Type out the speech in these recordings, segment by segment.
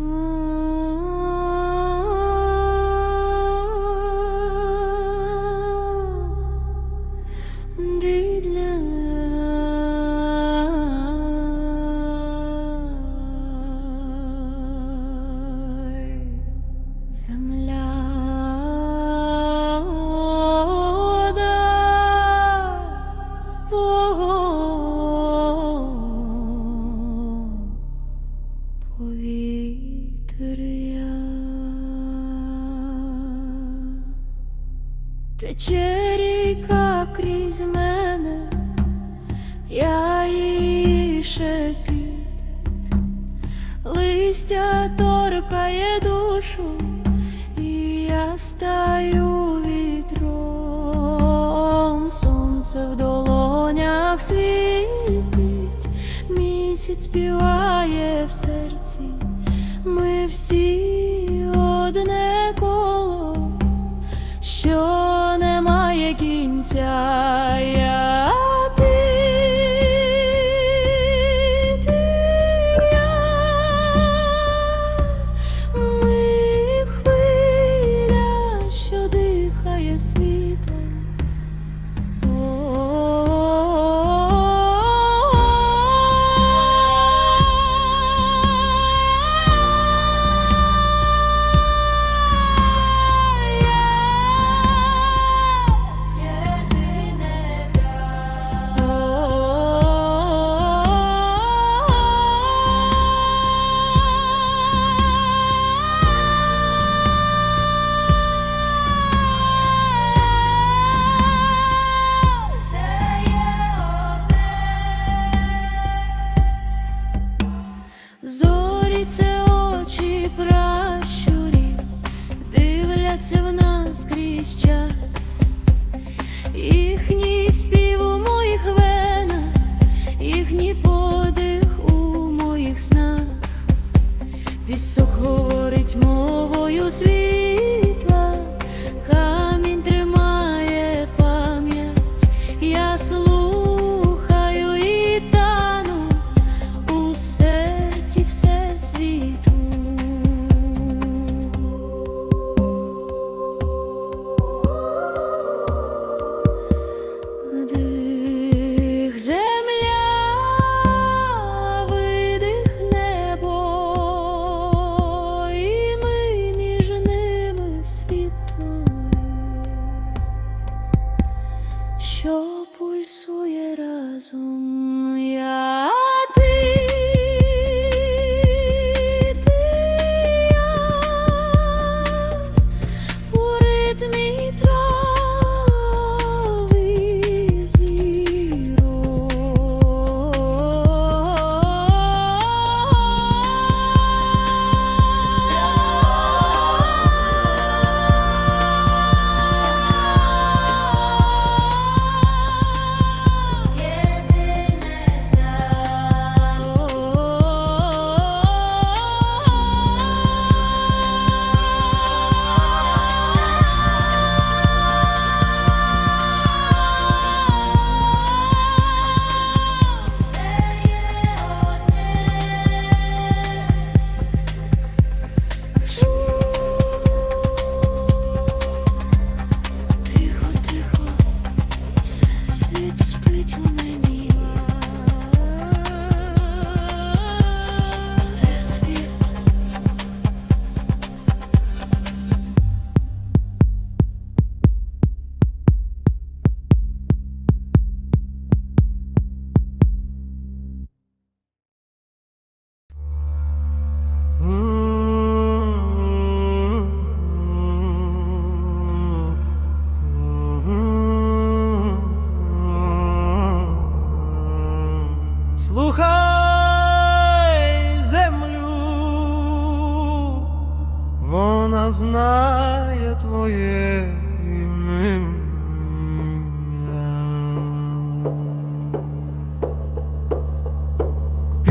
Mm. Тече ріка крізь мене, я її шепіт, листя торкає душу, і я стаю вітром, сонце в долонях світить, місяць співає в серці, ми всі кінця. Я мовою що пульсує разом. Я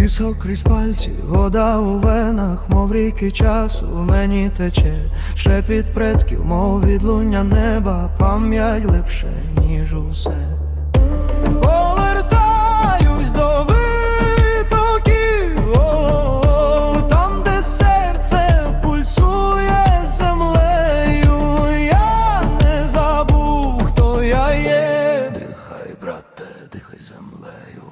Пісок крізь пальці, вода у венах, мов ріки часу мені тече, шепіт предків, мов відлуння неба, пам'ять глибше, ніж усе. Повертаюсь до витоків, там, де серце пульсує землею, я не забув, хто я є. Дихай, брате, дихай землею.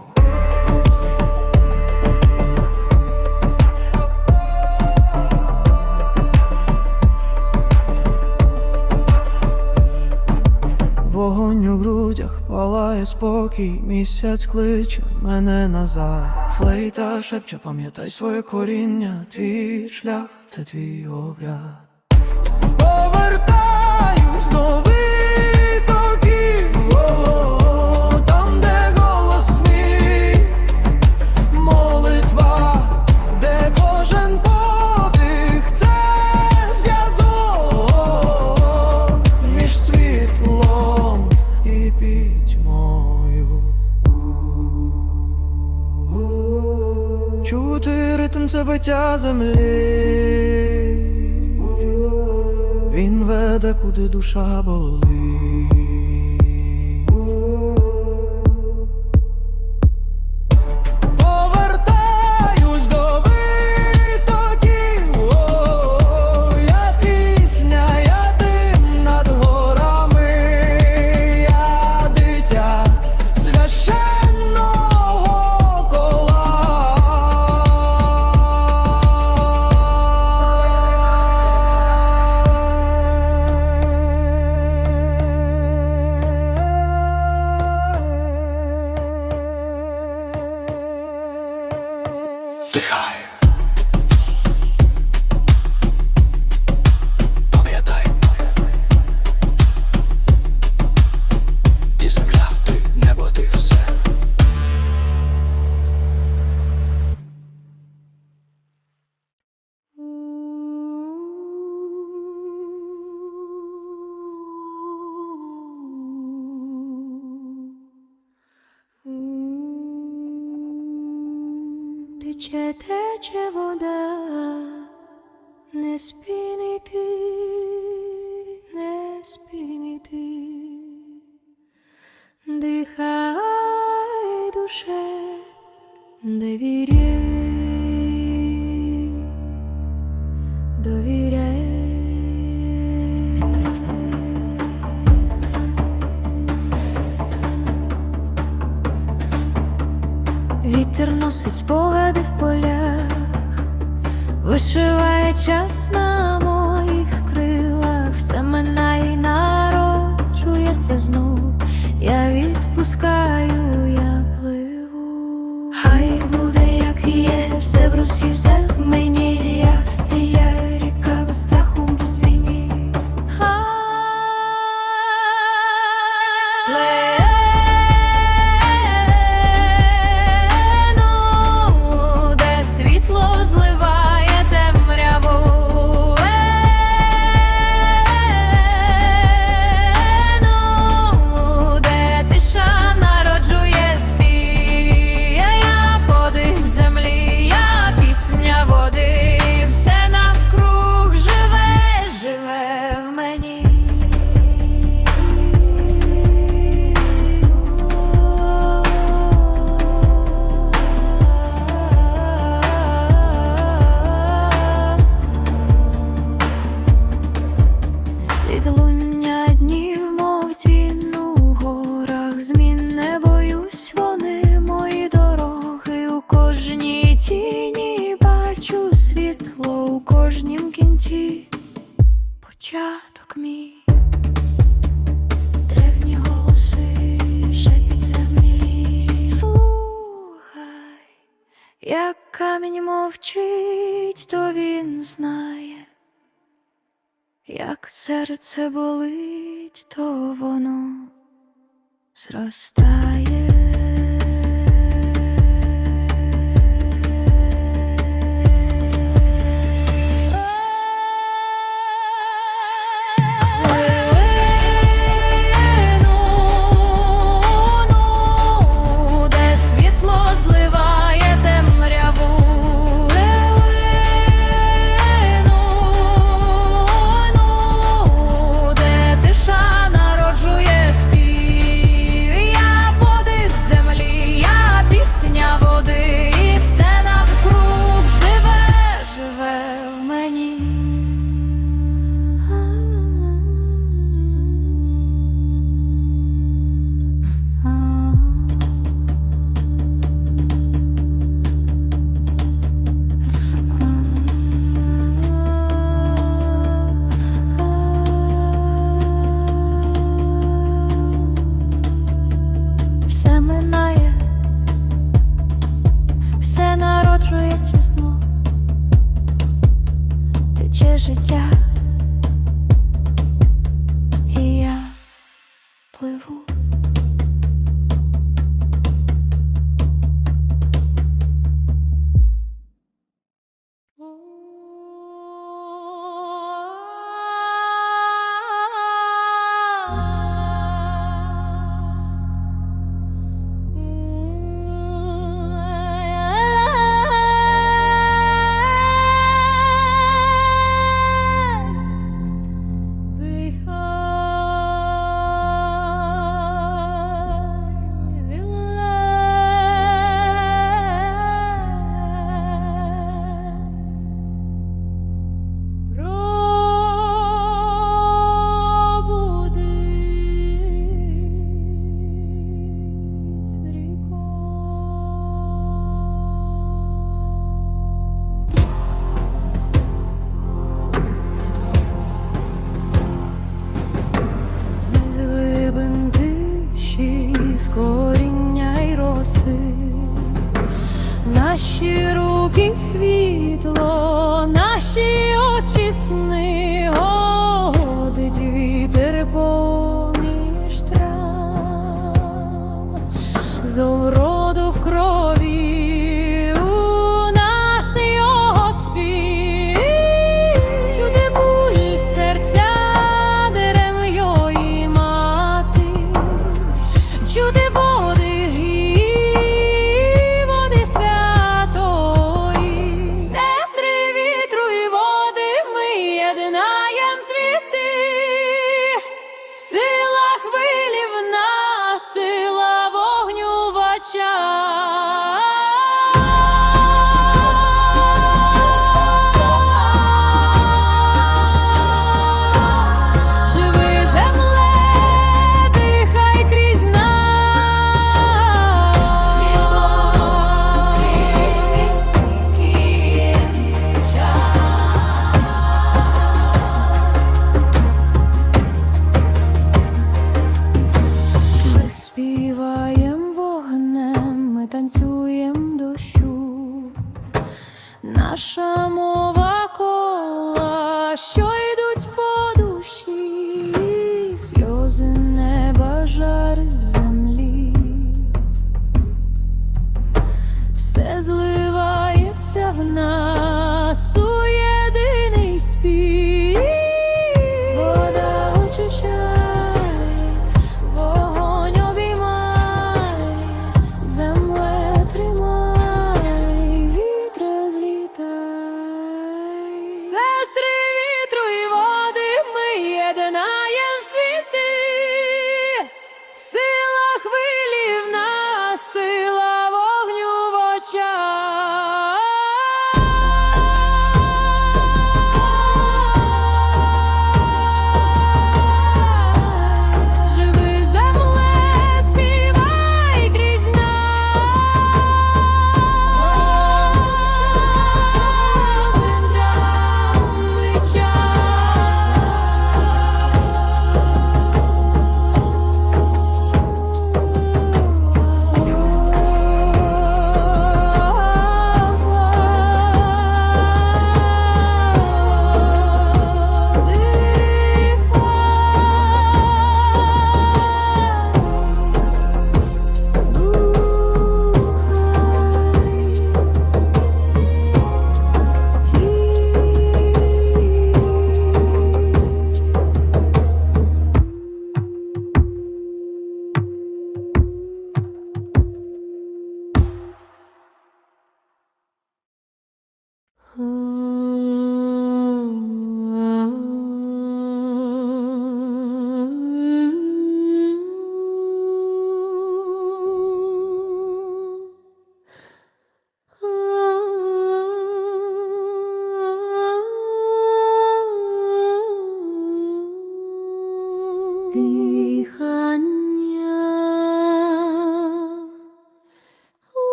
Вогонь у грудях палає спокій, місяць кличе мене назад. Флейта шепче, пам'ятай своє коріння, твій шлях, це твій обряд. серце биття землі, він веде, куди душа болить. Час на моїх крилах, все минає і народжується знов, я відпускаю. Як камінь мовчить, то він знає, як серце болить, то воно зростає. Світло,